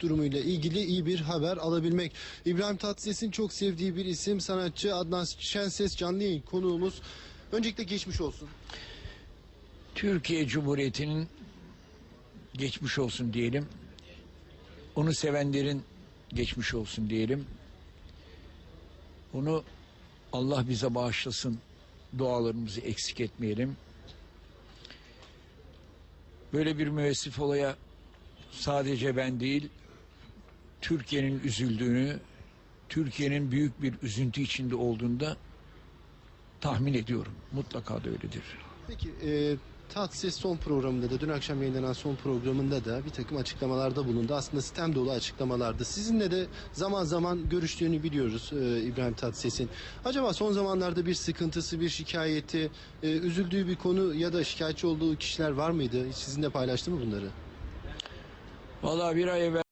durumuyla ilgili iyi bir haber alabilmek. İbrahim Tatlıses'in çok sevdiği bir isim sanatçı Adnan Şenses canlı yayın konuğumuz. Öncelikle geçmiş olsun. Türkiye Cumhuriyeti'nin geçmiş olsun diyelim. Onu sevenlerin geçmiş olsun diyelim. Onu Allah bize bağışlasın. Dualarımızı eksik etmeyelim. Böyle bir müessif olaya sadece ben değil, Türkiye'nin üzüldüğünü, Türkiye'nin büyük bir üzüntü içinde olduğunda tahmin ediyorum. Mutlaka da öyledir. Peki e, Tatlıses son programında da dün akşam yayınlanan son programında da bir takım açıklamalarda bulundu. Aslında sistem dolu açıklamalardı. Sizinle de zaman zaman görüştüğünü biliyoruz e, İbrahim Tatlıses'in. Acaba son zamanlarda bir sıkıntısı, bir şikayeti, e, üzüldüğü bir konu ya da şikayetçi olduğu kişiler var mıydı? Sizinle paylaştı mı bunları? Valla bir ay evvel